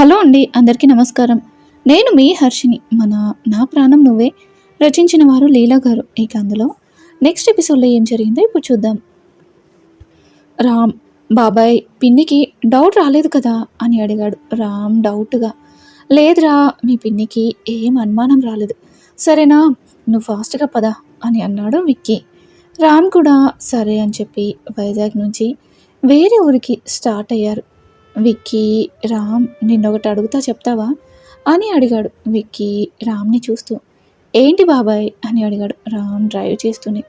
Hello అండి అందరికీ నమస్కారం. నేను మీ హర్షిని. మన నా ప్రాణం నువ్వే రచించిన వారు లీలా గారు. ఇక అందులో నెక్స్ట్ ఎపిసోడ్లో ఏం జరిగిందో ఇప్పుడు చూద్దాం. రామ్ బాబాయ్ పిన్నికి డౌట్ రాలేదు కదా అని అడిగాడు. రామ్ డౌట్గా లేదురా మీ పిన్నికి ఏం అనుమానం రాలేదు. సరేనా నువ్వు ఫాస్ట్గా పదా అని అన్నాడు విక్కీ. రామ్ కూడా సరే అని చెప్పి వైజాగ్ నుంచి వేరే ఊరికి స్టార్ట్ అయ్యారు. విక్కీ రామ్ నిన్నొకటి అడుగుతా చెప్తావా? అని అడిగాడు విక్కీ రామ్ని చూస్తూ. ఏంటి బాబాయ్? అని అడిగాడు రామ్ డ్రైవ్ చేస్తూనే.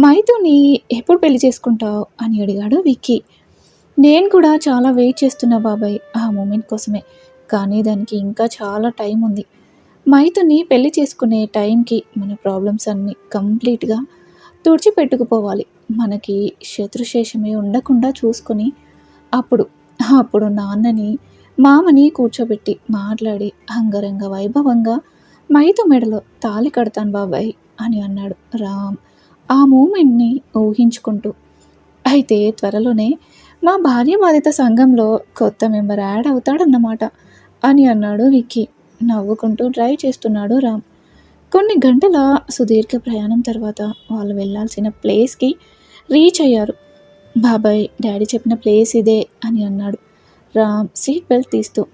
మైతోని ఎప్పుడు పెళ్ళి చేసుకుంటావు? అని అడిగాడు విక్కీ. నేను కూడా చాలా వెయిట్ చేస్తున్నా బాబాయ్ ఆ మూమెంట్ కోసమే కానీ దానికి ఇంకా చాలా టైం ఉంది. మైతుని పెళ్ళి చేసుకునే టైంకి మన ప్రాబ్లమ్స్ అన్నీ కంప్లీట్గా తుడిచిపెట్టుకుపోవాలి. మనకి శత్రుశేషమే ఉండకుండా చూసుకొని అప్పుడు అప్పుడు నాన్నని మామని కూర్చోబెట్టి మాట్లాడి అంగరంగ వైభవంగా మైతు మెడలో తాళి కడతాను బాబాయ్ అని అన్నాడు రామ్. ఆ మూమెంట్ని ఊహించుకుంటూ అయితే త్వరలోనే మా భార్య బాధిత సంఘంలో కొత్త మెంబర్ యాడ్ అవుతాడన్నమాట అని అన్నాడు విక్కీ. నవ్వుకుంటూ డ్రైవ్ చేస్తున్నాడు రామ్. కొన్ని గంటల సుదీర్ఘ ప్రయాణం తర్వాత వాళ్ళు వెళ్ళాల్సిన ప్లేస్కి రీచ్ అయ్యారు. బాబాయ్ డాడీ చెప్పిన ప్లేస్ ఇదే అని అన్నాడు. రామ్ సీట్ బెల్ట్ తీస్తూ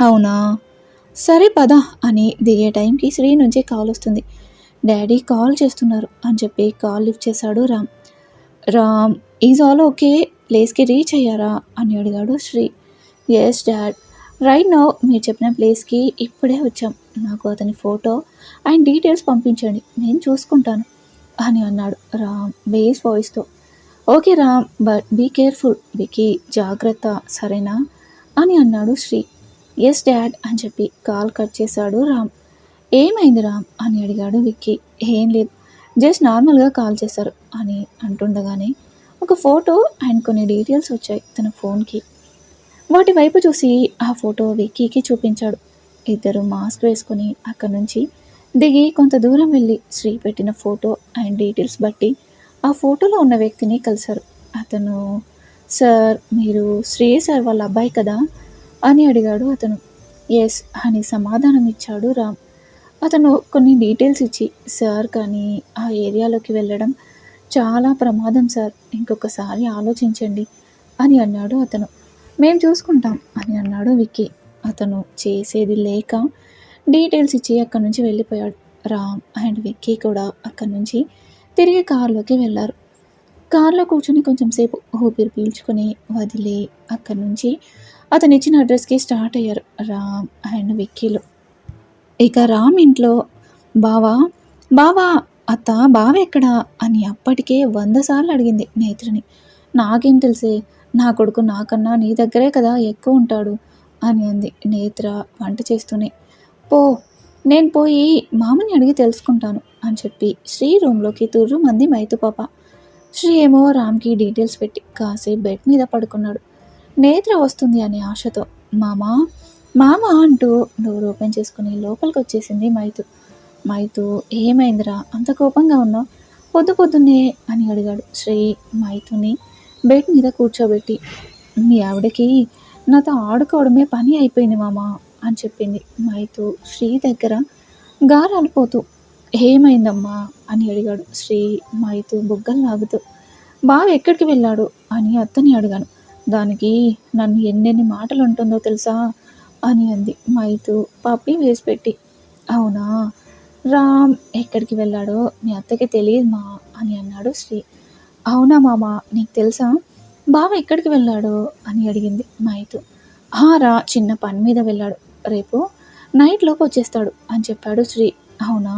అవునా? సరే పద అని దిగే టైంకి శ్రీ నుంచి కాల్ వస్తుంది. డాడీ కాల్ చేస్తున్నారు అని చెప్పి కాల్ లిఫ్ట్ చేశాడు Ram. Ram is all okay? ప్లేస్కి రీచ్ అయ్యారా? అని అడిగాడు Sri. Yes dad. Right now మీరు చెప్పిన ప్లేస్కి ఇప్పుడే వచ్చాం. నాకు అతని ఫోటో అండ్ డీటెయిల్స్ పంపించండి. నేను చూసుకుంటాను అని అన్నాడు Ram base వాయిస్తో. Okay Ram but be careful Vicky జాగ్రత్త సరేనా? అని అన్నాడు శ్రీ. ఎస్ డాడ్ అని చెప్పి కాల్ కట్ చేశాడు రామ్. ఏమైంది రామ్? అని అడిగాడు విక్కీ ఏం లేదు జస్ట్ నార్మల్గా కాల్ చేశారు అని అంటుండగానే ఒక ఫోటో అండ్ కొన్ని డీటెయిల్స్ వచ్చాయి తన ఫోన్కి. వాటి వైపు చూసి ఆ ఫోటో విక్కీకి చూపించాడు. ఇద్దరు మాస్క్ వేసుకొని అక్కడి నుంచి దిగి కొంత దూరం వెళ్ళి శ్రీ పెట్టిన ఫోటో అండ్ డీటెయిల్స్ బట్టి ఆ ఫోటోలో ఉన్న వ్యక్తిని కలిశారు. అతను సార్ మీరు శ్రేయ సార్ వాళ్ళ అబ్బాయి కదా? అని అడిగాడు అతను. ఎస్ అని సమాధానం ఇచ్చాడు రామ్. అతను కొన్ని డీటెయిల్స్ ఇచ్చి సార్ కానీ ఆ ఏరియాలోకి వెళ్ళడం చాలా ప్రమాదం సార్. ఇంకొకసారి ఆలోచించండి అని అన్నాడు అతను. మేము చూసుకుంటాం అని అన్నాడు విక్కీ. అతను చేసేది లేక డీటెయిల్స్ ఇచ్చి అక్కడి నుంచి వెళ్ళిపోయాడు. రామ్ అండ్ విక్కీ కూడా అక్కడి నుంచి తిరిగి కారులోకి వెళ్ళారు. కారులో కూర్చుని కొంచెం సేపు ఊపిరి పీల్చుకుని వదిలి అక్కడి నుంచి అతను ఇచ్చిన అడ్రస్కి స్టార్ట్ అయ్యారు. రామ్ అండ్ విక్కీలు. ఇక రామ్ ఇంట్లో బావా బావా అత్త బావ ఎక్కడా? అని అప్పటికే వంద సార్లు అడిగింది నేత్రని. నాకేం తెలిసే నా కొడుకు నాకన్నా నీ దగ్గరే కదా ఎక్కువ ఉంటాడు అని అంది నేత్ర వంట చేస్తూనే. పో నేను పోయి మామని అడిగి తెలుసుకుంటాను. అని చెప్పి శ్రీ రూమ్లోకి తుర్రు మంది మైతు పాప శ్రీ ఏమో రామ్కి డీటెయిల్స్ పెట్టి కాసేపు బెడ్ మీద పడుకున్నాడు. నేత్ర వస్తుంది అనే ఆశతో మామా మామ అంటూ డోర్ ఓపెన్ చేసుకుని లోపలికి వచ్చేసింది మైతు. మైతు ఏమైందిరా? అంత కోపంగా ఉన్నావు? పొద్దు పొద్దున్నే అని అడిగాడు శ్రీ మైతుని బెడ్ మీద కూర్చోబెట్టి. మీ ఆవిడకి నాతో ఆడుకోవడమే పని అయిపోయింది మామ అని చెప్పింది మైతు శ్రీ దగ్గర గారాలిపోతూ ఏమైందమ్మా అని అడిగాడు. శ్రీ మైతు బుగ్గలు లాగుతూ బావ ఎక్కడికి వెళ్ళాడు? అని అత్తని అడిగాను. దానికి నన్ను ఎన్నెన్ని మాటలు ఉంటుందో తెలుసా? అని అంది. మైతు పప్పి వేసి పెట్టి. అవునా? రామ్ ఎక్కడికి వెళ్ళాడో మీ అత్తకి తెలియదు మా అని అన్నాడు శ్రీ. అవునా మామ నీకు తెలుసా? బావ ఎక్కడికి వెళ్ళాడు? అని అడిగింది మైతు రా చిన్న పని మీద వెళ్ళాడు. రేపు నైట్ లోపు వచ్చేస్తాడు అని చెప్పాడు శ్రీ. అవునా?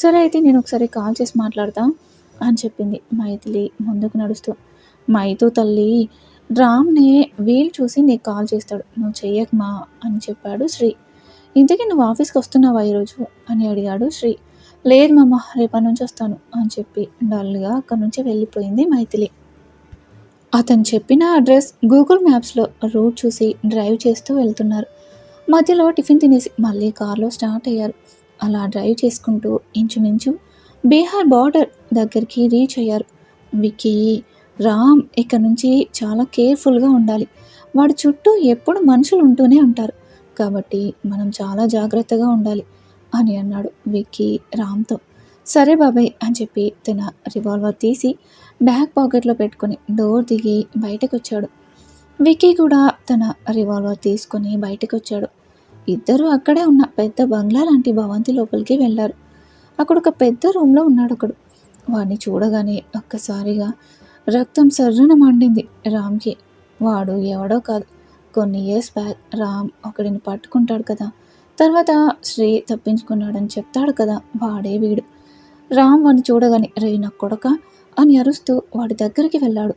సరే అయితే నేను ఒకసారి కాల్ చేసి మాట్లాడతా అని చెప్పింది మైథిలి ముందుకు నడుస్తూ. మైతో తల్లి రామ్నే వీలు చూసి నీకు కాల్ చేస్తాడు. నువ్వు చెయ్యకమా అని చెప్పాడు శ్రీ. ఇంతకీ నువ్వు ఆఫీస్కి వస్తున్నావా ఈరోజు అని అడిగాడు శ్రీ. లేదు మామ రేపటి నుంచి వస్తాను అని చెప్పి డల్గా అక్కడి నుంచి వెళ్ళిపోయింది మైథిలి. అతను చెప్పిన అడ్రస్ గూగుల్ మ్యాప్స్లో రూట్ చూసి డ్రైవ్ చేస్తూ వెళ్తున్నారు. మధ్యలో టిఫిన్ తినేసి మళ్ళీ కార్లో స్టార్ట్ అయ్యారు. అలా డ్రైవ్ చేసుకుంటూ ఇంచుమించు బీహార్ బార్డర్ దగ్గరికి రీచ్ అయ్యారు. విక్కీ రామ్ ఇక్కడ నుంచి చాలా కేర్ఫుల్గా ఉండాలి. వాడి చుట్టూ ఎప్పుడు మనుషులు ఉంటూనే ఉంటారు. కాబట్టి మనం చాలా జాగ్రత్తగా ఉండాలి అని అన్నాడు విక్కీ రామ్తో. సరే బాబాయ్ అని చెప్పి తన రివాల్వర్ తీసి బ్యాక్ పాకెట్లో పెట్టుకొని డోర్ దిగి బయటకు వచ్చాడు విక్కీ కూడా తన రివాల్వర్ తీసుకొని బయటకు వచ్చాడు ఇద్దరు అక్కడే ఉన్న పెద్ద బంగ్లా లాంటి భవంతి లోపలికి వెళ్ళారు. అక్కడ ఒక పెద్ద రూమ్లో ఉన్నాడు ఒకడు. వాడిని చూడగానే ఒక్కసారిగా రక్తం సర్రున మండింది రామ్కి. వాడు ఎవడో కాదు. కొన్ని ఇయర్స్ బ్యాక్ రామ్ ఒకడిని పట్టుకుంటాడు కదా. తర్వాత శ్రీ తప్పించుకున్నాడని చెప్తాడు కదా. వాడే వీడు. రామ్ వాడిని చూడగానే రే నా కొడక అని అరుస్తూ వాడి దగ్గరికి వెళ్ళాడు.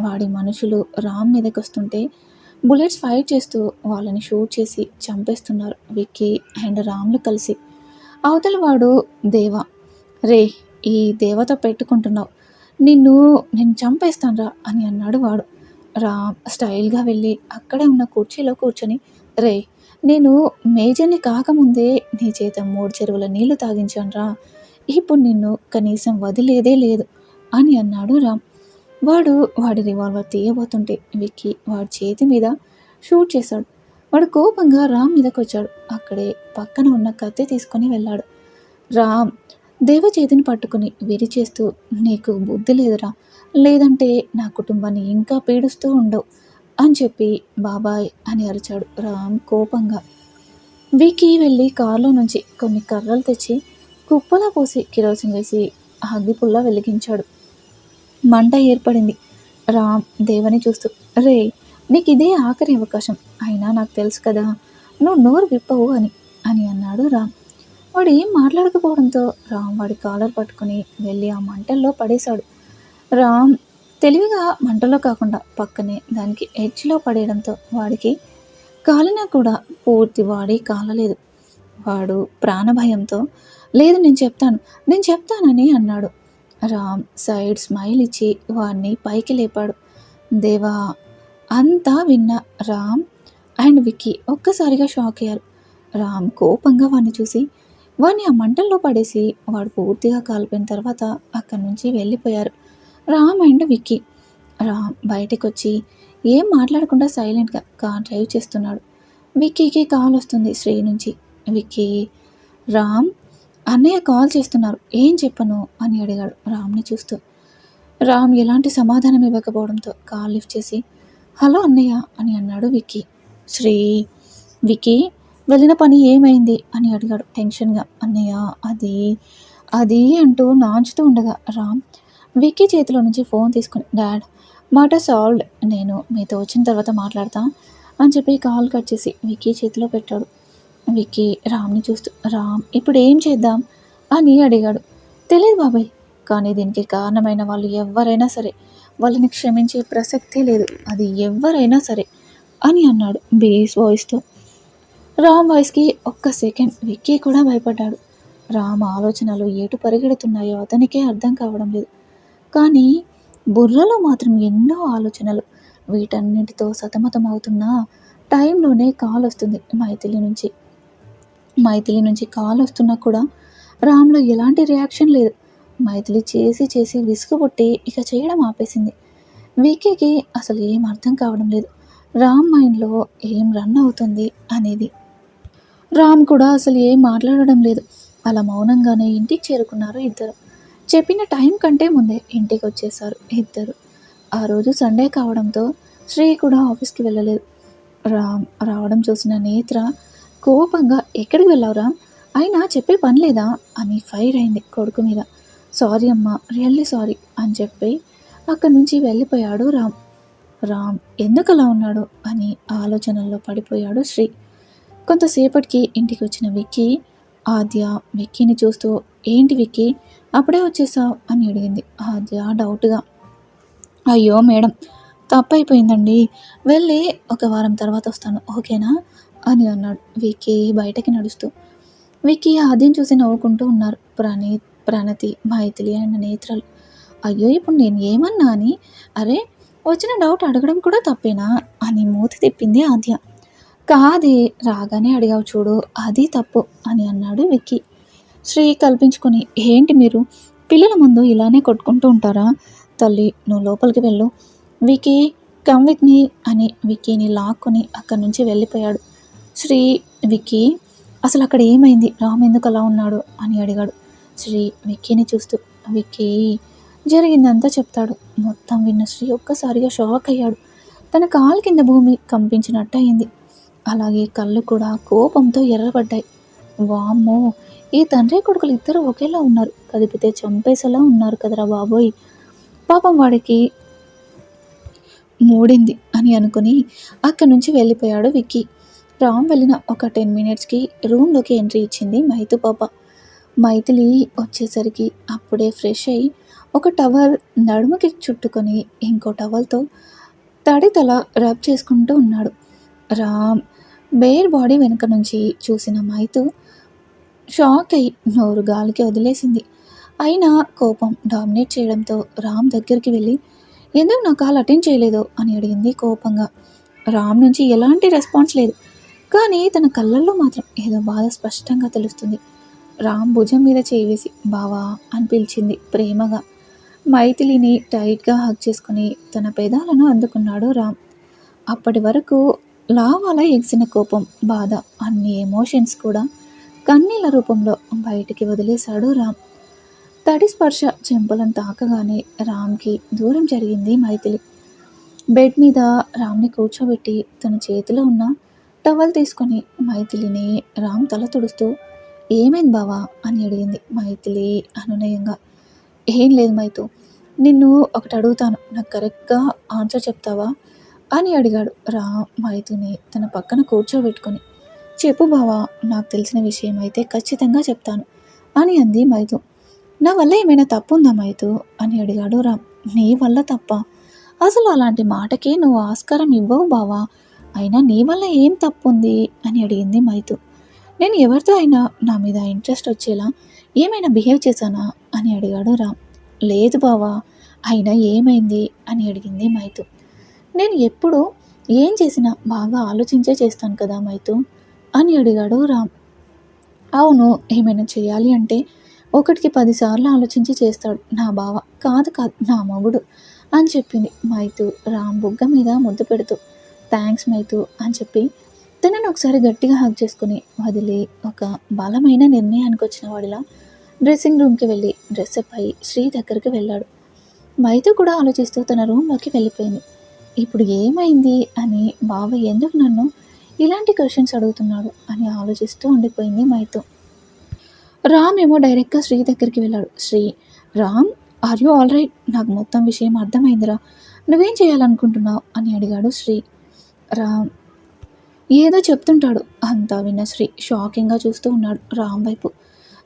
వాడి మనుషులు రామ్ మీదకి వస్తుంటే బుల్లెట్స్ ఫైర్ చేస్తూ వాళ్ళని షూట్ చేసి చంపేస్తున్నారు. విక్కీ అండ్ రామ్లు కలిసి. అవతల వాడు దేవ రే ఈ దేవత పెట్టుకుంటున్నావు. నిన్ను నేను చంపేస్తానురా అని అన్నాడు వాడు. రామ్ స్టైల్గా వెళ్ళి అక్కడే ఉన్న కుర్చీలో కూర్చొని రే నేను మేజర్ని కాకముందే నీ చేత మూడు చెరువుల నీళ్ళు తాగించానురా. ఇప్పుడు నిన్ను కనీసం వదిలేదే లేదు అని అన్నాడు రామ్. వాడు వాడి రివాల్వర్ తీయబోతుంటే విక్కీ వాడి చేతి మీద షూట్ చేశాడు. వాడు కోపంగా రామ్ మీదకి వచ్చాడు అక్కడే పక్కన ఉన్న కత్తి తీసుకొని వెళ్ళాడు. రామ్ దేవ చేతిని పట్టుకుని విరిచేస్తూ నీకు బుద్ధి లేదురా. లేదంటే నా కుటుంబాన్ని ఇంకా పీడిస్తూ ఉండవు అని చెప్పి బాబాయ్ అని అరిచాడు రామ్ కోపంగా. వికి వెళ్ళి కారులో నుంచి కొన్ని కర్రలు తెచ్చి కుప్పలా పోసి కిరోసిన్ వేసి అగ్గిపుల్లా వెలిగించాడు. మంట ఏర్పడింది. రామ్ దేవని చూస్తూ రే నీకు ఇదే ఆఖరి అవకాశం. అయినా నాకు తెలుసు కదా నువ్వు నోరు విప్పవు అని అని అన్నాడు రామ్. వాడు ఏం మాట్లాడకపోవడంతో రామ్ వాడి కాలర్ పట్టుకుని వెళ్ళి ఆ మంటల్లో పడేశాడు. రామ్ తెలివిగా మంటలో కాకుండా పక్కనే దానికి ఎడ్జ్లో పడేయడంతో వాడికి కాలినా కూడా పూర్తి వాడి కాలలేదు. వాడు ప్రాణభయంతో లేదు నేను చెప్తాను నేను చెప్తానని అన్నాడు. రామ్ సైడ్ స్మైల్ ఇచ్చి వాడిని పైకి లేపాడు. దేవా అంతా విన్న రామ్ అండ్ విక్కీ ఒక్కసారిగా షాక్ అయ్యారు. రామ్ కోపంగా వాడిని చూసి వాడిని ఆ మంటల్లో పడేసి వాడు పూర్తిగా కాలిపోయిన తర్వాత అక్కడి నుంచి వెళ్ళిపోయారు రామ్ అండ్ విక్కీ. రామ్ బయటకు వచ్చి ఏం మాట్లాడకుండా సైలెంట్గా కార్ డ్రైవ్ చేస్తున్నాడు. విక్కీకి కాల్ వస్తుంది శ్రీ నుంచి. విక్కీ రామ్ అన్నయ్య కాల్ చేస్తున్నారు. ఏం చెప్పను? అని అడిగాడు రామ్ని చూస్తూ. రామ్ ఎలాంటి సమాధానం ఇవ్వకపోవడంతో కాల్ లిఫ్ట్ చేసి హలో అన్నయ్య అని అన్నాడు విక్కీ. శ్రీ విక్కీ వెళ్ళిన పని ఏమైంది? అని అడిగాడు టెన్షన్గా. అన్నయ్య అది అది అంటూ నాంచుతూ ఉండగా రామ్ విక్కీ చేతిలో నుంచి ఫోన్ తీసుకుని డాడ్ మాట సాల్వ్డ్. నేను మీతో వచ్చిన తర్వాత మాట్లాడతా అని చెప్పి కాల్ కట్ చేసి విక్కీ చేతిలో పెట్టాడు. విక్కీ రామ్ని చూస్తూ రామ్ ఇప్పుడు ఏం చేద్దాం? అని అడిగాడు. తెలియదు బాబాయ్ కానీ దీనికి కారణమైన వాళ్ళు ఎవరైనా సరే వాళ్ళని క్షమించే ప్రసక్తే లేదు అది ఎవరైనా సరే అని అన్నాడు బేస్ వాయిస్తో. రామ్ వాయిస్కి ఒక్క సెకండ్ విక్కీ కూడా భయపడ్డాడు. రామ్ ఆలోచనలు ఎటు పరిగెడుతున్నాయో అతనికే అర్థం కావడం లేదు. కానీ బుర్రలో మాత్రం ఎన్నో ఆలోచనలు వీటన్నిటితో సతమతం అవుతున్న టైంలోనే కాల్ వస్తుంది మైథిలి నుంచి. మైథిలి నుంచి కాల్ వస్తున్నా కూడా రామ్లో ఎలాంటి రియాక్షన్ లేదు. మైథిలి చేసి చేసి విసుగుబుట్టి ఇక చేయడం ఆపేసింది. వికీకి అసలు ఏం అర్థం కావడం లేదు. రామ్ మైండ్లో ఏం రన్ అవుతుంది అనేది. రామ్ కూడా అసలు ఏం మాట్లాడడం లేదు. అలా మౌనంగానే ఇంటికి చేరుకున్నారు ఇద్దరు. చెప్పిన టైం కంటే ముందే ఇంటికి వచ్చేసారు ఇద్దరు. ఆ రోజు సండే కావడంతో శ్రీ కూడా ఆఫీస్కి వెళ్ళలేదు. రామ్ రావడం చూసిన నేత్ర కోపంగా ఎక్కడికి వెళ్ళావురా అయినా చెప్పే పని లేదా? అని ఫైర్ అయింది కొడుకు మీద. సారీ అమ్మా రియల్లీ సారీ అని చెప్పి అక్కడి నుంచి వెళ్ళిపోయాడు రామ్. రామ్ ఎందుకు అలా ఉన్నాడు? అని ఆలోచనల్లో పడిపోయాడు శ్రీ. కొంతసేపటికి ఇంటికి వచ్చిన విక్కీ ఆద్య విక్కీని చూస్తూ ఏంటి విక్కీ అప్పుడే వచ్చేసావు? అని అడిగింది ఆద్య డౌట్గా. అయ్యో మేడం తప్పైపోయిందండి. వెళ్ళి ఒక వారం తర్వాత వస్తాను ఓకేనా? అని అన్నాడు విక్కీ బయటకి నడుస్తూ. విక్కీ ఆదిని చూసి నవ్వుకుంటూ ఉన్నారు. ప్రణీ ప్రణతి మైథిలి అండ్ నేత్రలు. అయ్యో ఇప్పుడు నేను ఏమన్నా అని? అరే వచ్చిన డౌట్ అడగడం కూడా తప్పేనా? అని మూతి తిప్పింది ఆద్య. కాదే రాగానే అడిగావు చూడు అది తప్పు అని అన్నాడు విక్కీ. శ్రీ కల్పించుకొని ఏంటి మీరు? పిల్లల ముందు ఇలానే కొట్టుకుంటూ ఉంటారా? తల్లి నువ్వు లోపలికి వెళ్ళు. వికీ కమ్ విత్ మీ అని వికీని లాక్కొని అక్కడి నుంచి వెళ్ళిపోయాడు. శ్రీ విక్కీ అసలు అక్కడ ఏమైంది? రామ్ ఎందుకు అలా ఉన్నాడు? అని అడిగాడు. శ్రీ విక్కీని చూస్తూ విక్కీ జరిగిందంతా చెప్తాడు. మొత్తం విన్న శ్రీ ఒక్కసారిగా షాక్ అయ్యాడు. తన కాలు కింద భూమి కంపించినట్టు అయింది అలాగే కళ్ళు కూడా కోపంతో ఎర్రబడ్డాయి. వామ్మో ఈ తండ్రి కొడుకులు ఇద్దరు ఒకేలా ఉన్నారు. కదిపితే చంపేసేలా ఉన్నారు కదరా బాబోయ్. పాపం వాడికి మూడింది అని అనుకుని అక్కడి నుంచి వెళ్ళిపోయాడు విక్కీ. రామ్ వెళ్ళిన ఒక టెన్ మినిట్స్కి రూమ్లోకి ఎంట్రీ ఇచ్చింది మైతు పాప. మైథిలి వచ్చేసరికి అప్పుడే ఫ్రెష్ అయ్యి ఒక టవల్ నడుముకి చుట్టుకొని ఇంకో టవల్తో తడి తల రబ్ చేసుకుంటూ ఉన్నాడు. రామ్ బేర్ బాడీ వెనుక నుంచి చూసిన మైతు షాక్ అయి నోరు గాలికి వదిలేసింది. అయినా కోపం డామినేట్ చేయడంతో రామ్ దగ్గరికి వెళ్ళి ఎందుకు నా కాల్ అటెండ్ చేయలేదు? అని అడిగింది కోపంగా. రామ్ నుంచి ఎలాంటి రెస్పాన్స్ లేదు. కానీ తన కళ్ళల్లో మాత్రం ఏదో బాధ స్పష్టంగా తెలుస్తుంది. రామ్ భుజం మీద చేవేసి బావా అని పిలిచింది ప్రేమగా. మైథిలిని టైట్గా హక్ చేసుకుని తన పెదాలను అందుకున్నాడు రామ్. అప్పటి వరకు లావాల ఎగిసిన కోపం బాధ అన్ని ఎమోషన్స్ కూడా కన్నీళ్ళ రూపంలో బయటికి వదిలేశాడు రామ్. తడి స్పర్శ చెంపలను తాకగానే రామ్కి దూరం జరిగింది మైథిలి. బెడ్ మీద రామ్ని కూర్చోబెట్టి తన చేతిలో ఉన్న టవల్ తీసుకొని మైథిలిని రామ్ తల తుడుస్తూ ఏమైంది బావా? అని అడిగింది మైథిలి అనునయంగా. ఏం లేదు మైతు నిన్ను ఒకటి అడుగుతాను. నాకు కరెక్ట్గా ఆన్సర్ చెప్తావా? అని అడిగాడు రా మైతుని తన పక్కన కూర్చోబెట్టుకొని. చెప్పు బావా నాకు తెలిసిన విషయం అయితే ఖచ్చితంగా చెప్తాను అని అంది మైతు నా వల్ల ఏమైనా తప్పు ఉందా మైతు అని అడిగాడు రామ్. నీ వల్ల తప్ప. అసలు అలాంటి మాటకి నువ్వు ఆస్కారం ఇవ్వవు బావా. అయినా నీ వల్ల ఏం తప్పు ఉంది అని అడిగింది మైతు. నేను ఎవరితో అయినా నా మీద ఇంట్రెస్ట్ వచ్చేలా ఏమైనా బిహేవ్ చేశానా? అని అడిగాడు రామ్. లేదు బావా అయినా ఏమైంది? అని అడిగింది మైతు. నేను ఎప్పుడు ఏం చేసినా బాగా ఆలోచించే చేస్తాను కదా మైతు? అని అడిగాడు రామ్. అవును ఏమైనా చేయాలి అంటే ఒకటికి పదిసార్లు ఆలోచించి చేస్తాడు నా బావ. కాదు కాదు నా మగుడు అని చెప్పింది మైతు. రామ్ బుగ్గ మీద ముద్దు పెడుతూ. థ్యాంక్స్ మైతు అని చెప్పి తనను ఒకసారి గట్టిగా హక్ చేసుకుని వదిలి ఒక బలమైన నిర్ణయానికి వచ్చిన వాడిలా డ్రెస్సింగ్ రూమ్కి వెళ్ళి డ్రెస్అప్ అయి శ్రీ దగ్గరికి వెళ్ళాడు. మైతు కూడా ఆలోచిస్తూ తన రూమ్లోకి వెళ్ళిపోయింది. ఇప్పుడు ఏమైంది అని బావ ఎందుకు నన్ను ఇలాంటి క్వశ్చన్స్ అడుగుతున్నాడు అని ఆలోచిస్తూ ఉండిపోయింది మైతు. రామ్ ఏమో డైరెక్ట్గా శ్రీ దగ్గరికి వెళ్ళాడు. Sri Ram are you all right నాకు మొత్తం విషయం అర్థమైందిరా. నువ్వేం చేయాలనుకుంటున్నావు అని అడిగాడు శ్రీ. రామ్ ఏదో చెప్తుంటాడు. అంతా విన్న శ్రీ షాకింగ్గా చూస్తూ ఉన్నాడు రామ్ వైపు.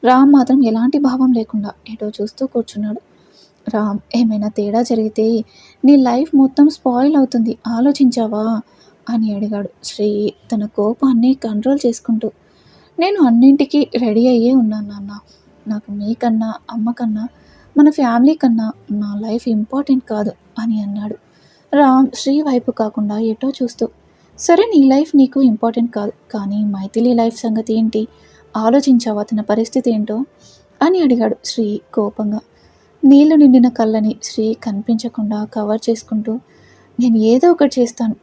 రామ్ మాత్రం ఎలాంటి భావం లేకుండా ఏటో చూస్తూ కూర్చున్నాడు. రామ్ ఏమైనా తేడా జరిగితే నీ లైఫ్ మొత్తం స్పాయిల్ అవుతుంది ఆలోచించావా? అని అడిగాడు శ్రీ తన కోపాన్ని కంట్రోల్ చేసుకుంటూ. నేను అన్నింటికీ రెడీ అయ్యే ఉన్నాను నాన్న. నాకు మీకన్నా అమ్మకన్నా మన ఫ్యామిలీ కన్నా నా లైఫ్ ఇంపార్టెంట్ కాదు అని అన్నాడు. రామ్ శ్రీ వైపు కాకుండా ఎటో చూస్తూ సరే నీ లైఫ్ నీకు ఇంపార్టెంట్ కాదు కానీ మైథిలి లైఫ్ సంగతి ఏంటి? ఆలోచించావా తన పరిస్థితి ఏంటో? అని అడిగాడు శ్రీ కోపంగా. నీళ్ళు నిండిన కళ్ళని శ్రీ కనిపించకుండా కవర్ చేసుకుంటూ నేను ఏదో ఒకటి చేస్తాను.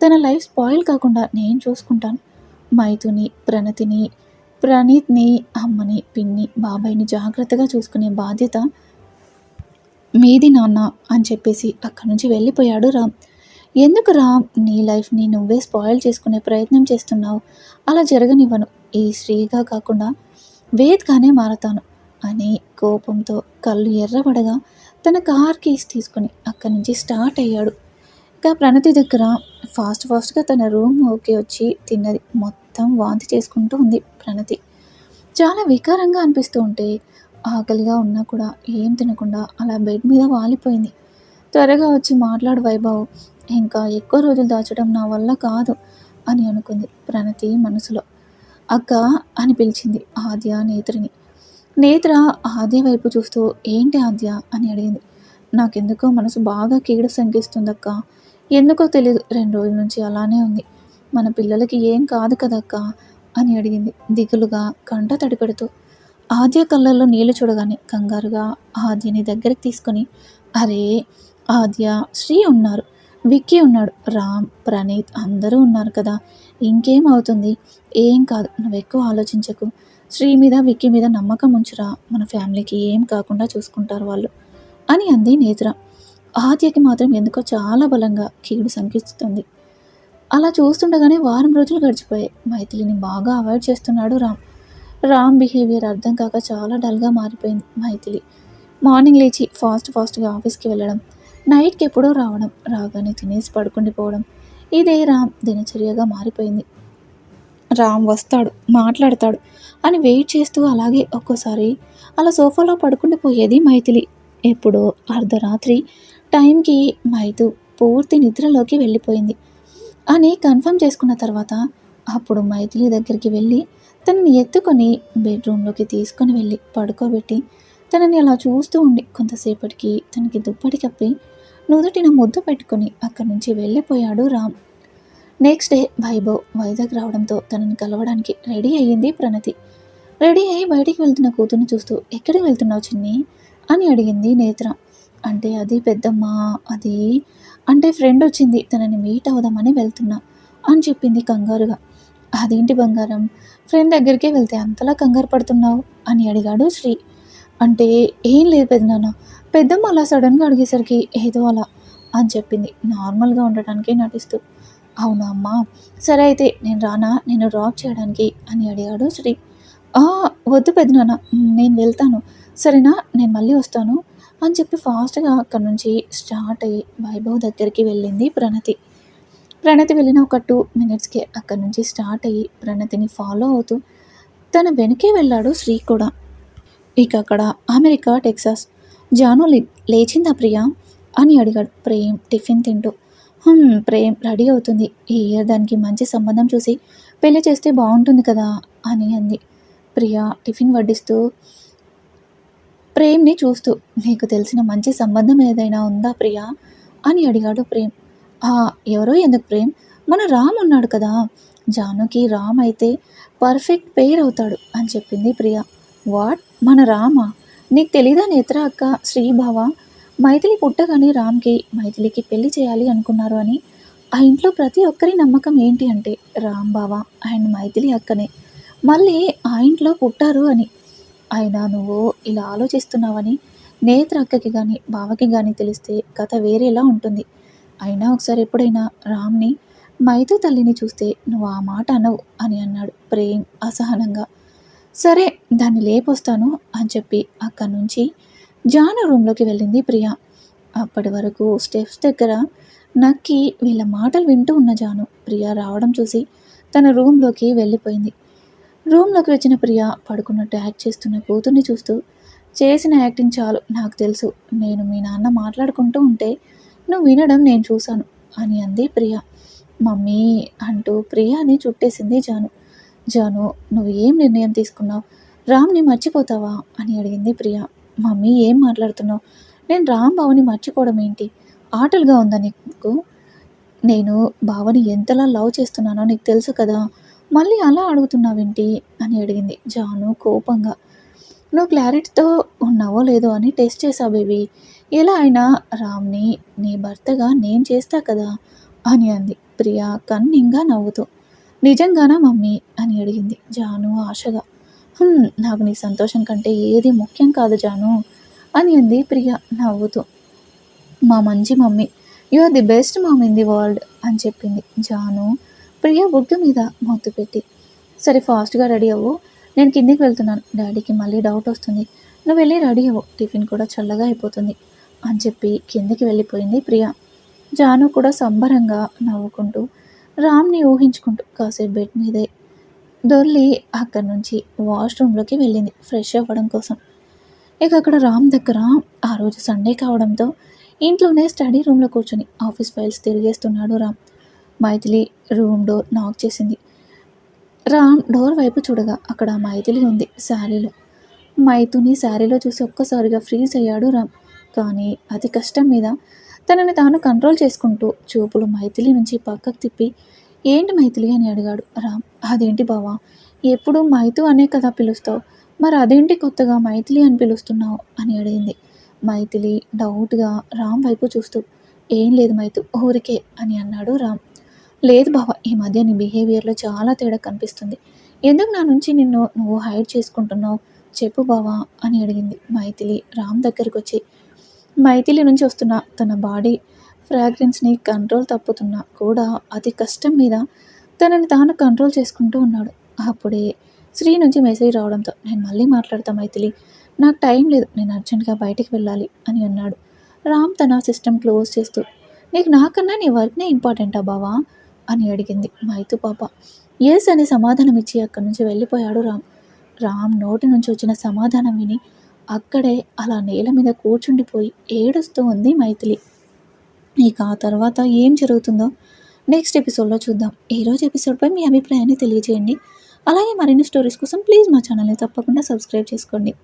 తన లైఫ్ స్పాయిల్ కాకుండా నేను చూసుకుంటాను. మైథుని ప్రణతిని ప్రణీత్ని అమ్మని పిన్ని బాబాయ్ని జాగ్రత్తగా చూసుకునే బాధ్యత మీది నాన్న అని చెప్పేసి అక్కడి నుంచి వెళ్ళిపోయాడు రామ్. ఎందుకు రామ్? నీ లైఫ్ని నువ్వే స్పాయిల్ చేసుకునే ప్రయత్నం చేస్తున్నావు. అలా జరగనివ్వను. ఈ శ్రీగా కాకుండా వేద్గానే మారతాను అని కోపంతో కళ్ళు ఎర్రబడగా తన కార్ కీస్ తీసుకుని అక్కడి నుంచి స్టార్ట్ అయ్యాడు. ఇక ప్రణతి దగ్గర ఫాస్ట్ ఫాస్ట్గా తన రూమ్ ఓకే వచ్చి తిన్నది. మొత్తం వాంతి చేసుకుంటూ ఉంది ప్రణతి. చాలా వికారంగా అనిపిస్తూ ఉంటే ఆకలిగా ఉన్నా కూడా ఏం తినకుండా అలా బెడ్ మీద వాలిపోయింది. త్వరగా వచ్చి మాట్లాడు వైభవ్. ఇంకా ఎక్కువ రోజులు దాచడం నా వల్ల కాదు అని అనుకుంది ప్రణతి మనసులో. అక్క అని పిలిచింది ఆద్య నేత్రిని. నేత్ర ఆద్య వైపు చూస్తూ ఏంటి ఆద్య అని అడిగింది. నాకెందుకో మనసు బాగా కీడు శంకిస్తుందక్క ఎందుకో తెలియదు రెండు రోజుల నుంచి అలానే ఉంది. మన పిల్లలకి ఏం కాదు కదక్క అని అడిగింది. దిగులుగా కంట తడిపెడుతూ. ఆద్య కళ్ళల్లో నీళ్ళు చూడగానే కంగారుగా ఆద్యని దగ్గరికి తీసుకొని అరే ఆద్య శ్రీ ఉన్నారు. విక్కీ ఉన్నాడు. రామ్ ప్రణీత్ అందరూ ఉన్నారు కదా. ఇంకేం అవుతుంది? ఏం కాదు. నువ్వు ఎక్కువ ఆలోచించకు. శ్రీ మీద విక్కీ మీద నమ్మకం ఉంచురా. మన ఫ్యామిలీకి ఏం కాకుండా చూసుకుంటారు వాళ్ళు అని అంది నేత్ర. ఆద్యకి మాత్రం ఎందుకో చాలా బలంగా కీడు సంకిస్తుంది. అలా చూస్తుండగానే వారం రోజులు గడిచిపోయాయి. మైథిలిని బాగా అవాయిడ్ చేస్తున్నాడు రామ్. రామ్ బిహేవియర్ అర్థం కాక చాలా డల్గా మారిపోయింది మైథిలి. మార్నింగ్ లేచి ఫాస్ట్ ఫాస్ట్గా ఆఫీస్కి వెళ్ళడం నైట్కి ఎప్పుడో రావడం రాగానే తినేసి పడుకుండిపోవడం ఇదే రామ్ దినచర్యగా మారిపోయింది. రామ్ వస్తాడు మాట్లాడతాడు అని వెయిట్ చేస్తూ అలాగే ఒక్కోసారి అలా సోఫాలో పడుకుండిపోయేది మైథిలి. ఎప్పుడో అర్ధరాత్రి టైంకి మైతు పూర్తి నిద్రలోకి వెళ్ళిపోయింది. అని కన్ఫర్మ్ చేసుకున్న తర్వాత అప్పుడు మైథిలి దగ్గరికి వెళ్ళి తనని ఎత్తుకొని బెడ్రూమ్లోకి తీసుకొని వెళ్ళి పడుకోబెట్టి తనని అలా చూస్తూ ఉండి కొంతసేపటికి తనకి దుప్పటి కప్పి నుదుటిన ముద్దు పెట్టుకొని అక్కడి నుంచి వెళ్ళిపోయాడు రామ్. నెక్స్ట్ డే వైభవ్ వైజాగ్ రావడంతో తనని కలవడానికి రెడీ అయ్యింది ప్రణతి. రెడీ అయ్యి బయటికి వెళ్తున్న కూతుర్ని చూస్తూ ఎక్కడికి వెళ్తున్నావు చిన్ని? అని అడిగింది నేత్ర. అంటే అది పెద్దమ్మ అది అంటే ఫ్రెండ్ వచ్చింది తనని మీట్ అవుదామని వెళ్తున్నా అని చెప్పింది కంగారుగా. అదేంటి బంగారం? ఫ్రెండ్ దగ్గరికి వెళ్తే అంతలా కంగారు పడుతున్నావు? అని అడిగాడు శ్రీ. అంటే ఏం లేదు పెద్దనాన్న పెద్దమ్మ అలా సడన్గా అడిగేసరికి ఏదో అలా అని చెప్పింది. నార్మల్గా ఉండటానికి నటిస్తూ. అవునా అమ్మా? సరే అయితే నేను రానా? నేను డ్రాప్ చేయడానికి? అని అడిగాడు శ్రీ. వద్దు పెద్దనాన్న నేను వెళ్తాను. సరేనా? నేను మళ్ళీ వస్తాను. అని చెప్పి ఫాస్ట్గా అక్కడి నుంచి స్టార్ట్ అయ్యి వైభవ్ దగ్గరికి వెళ్ళింది ప్రణతి. ప్రణతి వెళ్ళిన ఒక టూ మినిట్స్కి అక్కడి నుంచి స్టార్ట్ అయ్యి ప్రణతిని ఫాలో అవుతూ తన వెనకే వెళ్ళాడు శ్రీ కూడా. ఇక అక్కడ అమెరికా టెక్సాస్ జాను లే లేచిందా ప్రియా? అని అడిగాడు. ప్రేమ్ టిఫిన్ తింటూ. ప్రేమ్ రెడీ అవుతుంది. ఈ ఇయర్ దానికి మంచి సంబంధం చూసి పెళ్ళి చేస్తే బాగుంటుంది కదా అని అంది. ప్రియా టిఫిన్ వడ్డిస్తూ ప్రేమ్ని చూస్తూ నీకు తెలిసిన మంచి సంబంధం ఏదైనా ఉందా ప్రియా? అని అడిగాడు ప్రేమ్. ఎవరో ఎందుకు ప్రేమ్? మన రామ్ ఉన్నాడు కదా. జానుకి రామ్ అయితే పర్ఫెక్ట్ పెయిర్ అవుతాడు అని చెప్పింది ప్రియా. వాట్ మన రామా? నీకు తెలీదా నేత్ర అక్క శ్రీభావ? మైథిలి పుట్టగానే రామ్కి మైథిలికి పెళ్ళి చేయాలి అనుకున్నారు అని. ఆ ఇంట్లో ప్రతి ఒక్కరి నమ్మకం ఏంటి అంటే రామ్ బావ అండ్ మైథిలి అక్కనే. మళ్ళీ ఆ ఇంట్లో పుట్టారు అని. అయినా నువ్వు ఇలా ఆలోచిస్తున్నావని నేత్ర అక్కకి కానీ బావకి కానీ తెలిస్తే కథ వేరేలా ఉంటుంది. అయినా ఒకసారి ఎప్పుడైనా రామ్ని మైతు తల్లిని చూస్తే నువ్వు ఆ మాట అనవు అని అన్నాడు ప్రేమ్ అసహనంగా. సరే దాన్ని లేపొస్తాను అని చెప్పి అక్కడి నుంచి జాను రూమ్లోకి వెళ్ళింది ప్రియా. అప్పటి వరకు స్టెప్స్ దగ్గర నక్కి వీళ్ళ మాటలు వింటూ ఉన్న జాను ప్రియ రావడం చూసి తన రూమ్లోకి వెళ్ళిపోయింది. రూమ్లోకి వచ్చిన ప్రియ పడుకున్నట్టు యాక్ట్ చేస్తున్న కూతుర్ని చూస్తూ చేసిన యాక్టింగ్ చాలు నాకు తెలుసు. నేను మీ నాన్న మాట్లాడుకుంటూ ఉంటే నువ్వు వినడం నేను చూశాను అని అంది ప్రియ. మమ్మీ అంటూ ప్రియాని చుట్టేసింది జాను. జాను నువ్వు ఏం నిర్ణయం తీసుకున్నావు? రామ్ని మర్చిపోతావా? అని అడిగింది ప్రియ. మమ్మీ ఏం మాట్లాడుతున్నావు? నేను రామ్ బావని మర్చిపోవడం ఏంటి? ఆటలుగా ఉందా నీకు? నేను బావని ఎంతలా లవ్ చేస్తున్నానో నీకు తెలుసు కదా. మళ్ళీ అలా అడుగుతున్నావేంటి? అని అడిగింది జాను కోపంగా. నువ్వు క్లారిటీతో ఉన్నావో లేదో అని టెస్ట్ చేసా బేబీ. ఎలా అయినా రామ్ని నీ భర్తగా నేను చేస్తా కదా అని అంది. ప్రియా కన్నింగా నవ్వుతూ. నిజంగానా మమ్మీ అని అడిగింది జాను ఆశగా. నాకు నీ సంతోషం కంటే ఏది ముఖ్యం కాదు జాను అని అంది ప్రియ నవ్వుతూ. మా మంచి mummy you are the best mom in the world అని చెప్పింది జాను. ప్రియ బుగ్గ మీద మొత్తు పెట్టి సరే ఫాస్ట్గా రెడీ అవ్వు. నేను కిందికి వెళ్తున్నాను. డాడీకి మళ్ళీ డౌట్ వస్తుంది. నువ్వు వెళ్ళి రెడీ అవ్వు. టిఫిన్ కూడా చల్లగా అయిపోతుంది. అని చెప్పి కిందికి వెళ్ళిపోయింది ప్రియ. జాను కూడా సంబరంగా నవ్వుకుంటూ రామ్ని ఊహించుకుంటూ కాసేపు బెడ్ మీదే దొర్లి అక్కడి నుంచి వాష్రూమ్లోకి వెళ్ళింది ఫ్రెష్ అవ్వడం కోసం. ఇక అక్కడ రామ్ దగ్గర ఆ రోజు సండే కావడంతో ఇంట్లోనే స్టడీ రూమ్లో కూర్చొని office files తిరిగేస్తున్నాడు Ram. Maithili room door knock చేసింది. రామ్ డోర్ వైపు చూడగా అక్కడ మైథిలి ఉంది శారీలో. మైతుని శారీలో చూసి ఒక్కసారిగా ఫ్రీజ్ అయ్యాడు రామ్. కానీ అతి కష్టం మీద తనని తాను కంట్రోల్ చేసుకుంటూ చూపులు మైథిలి నుంచి పక్కకు తిప్పి ఏంటి మైథిలి? అని అడిగాడు రామ్. అదేంటి బావా? ఎప్పుడు మైతు అనే కదా పిలుస్తావు? మరి అదేంటి కొత్తగా మైథిలి అని పిలుస్తున్నావు? అని అడిగింది. మైథిలి డౌట్గా రామ్ వైపు చూస్తూ ఏం లేదు మైతు ఊరికే అని అన్నాడు రామ్. లేదు బావ ఈ మధ్య నీ బిహేవియర్లో చాలా తేడా కనిపిస్తుంది. ఎందుకు నా నుంచి నిన్ను నువ్వు హైడ్ చేసుకుంటున్నావు? చెప్పు బావా అని అడిగింది మైథిలి. రామ్ దగ్గరికి వచ్చి మైథిలి నుంచి వస్తున్న తన బాడీ ఫ్రాగ్రెన్స్ని కంట్రోల్ తప్పుతున్నా కూడా అతి కష్టం మీద తనని తాను కంట్రోల్ చేసుకుంటూ ఉన్నాడు. అప్పుడే శ్రీ నుంచి మెసేజ్ రావడంతో నేను మళ్ళీ మాట్లాడతా మైథిలి. నాకు టైం లేదు. నేను అర్జెంట్గా బయటికి వెళ్ళాలి అని అన్నాడు. రామ్ తన సిస్టమ్ క్లోజ్ చేస్తూ నీకు నాకన్నా నీ వర్క్నే ఇంపార్టెంటా బావా? అని అడిగింది. మైతు పాప ఎస్ అని సమాధానం ఇచ్చి అక్కడి నుంచి వెళ్ళిపోయాడు రామ్. రామ్ నోటి నుంచి వచ్చిన సమాధానం విని అక్కడే అలా నేల మీద కూర్చుండిపోయి ఏడుస్తూ ఉంది మైథిలి. ఇక ఆ తర్వాత ఏం జరుగుతుందో నెక్స్ట్ ఎపిసోడ్లో చూద్దాం. ఈరోజు ఎపిసోడ్పై మీ అభిప్రాయాన్ని తెలియజేయండి. అలాగే మరిన్ని స్టోరీస్ కోసం ప్లీజ్ మా ఛానల్ని తప్పకుండా సబ్స్క్రైబ్ చేసుకోండి.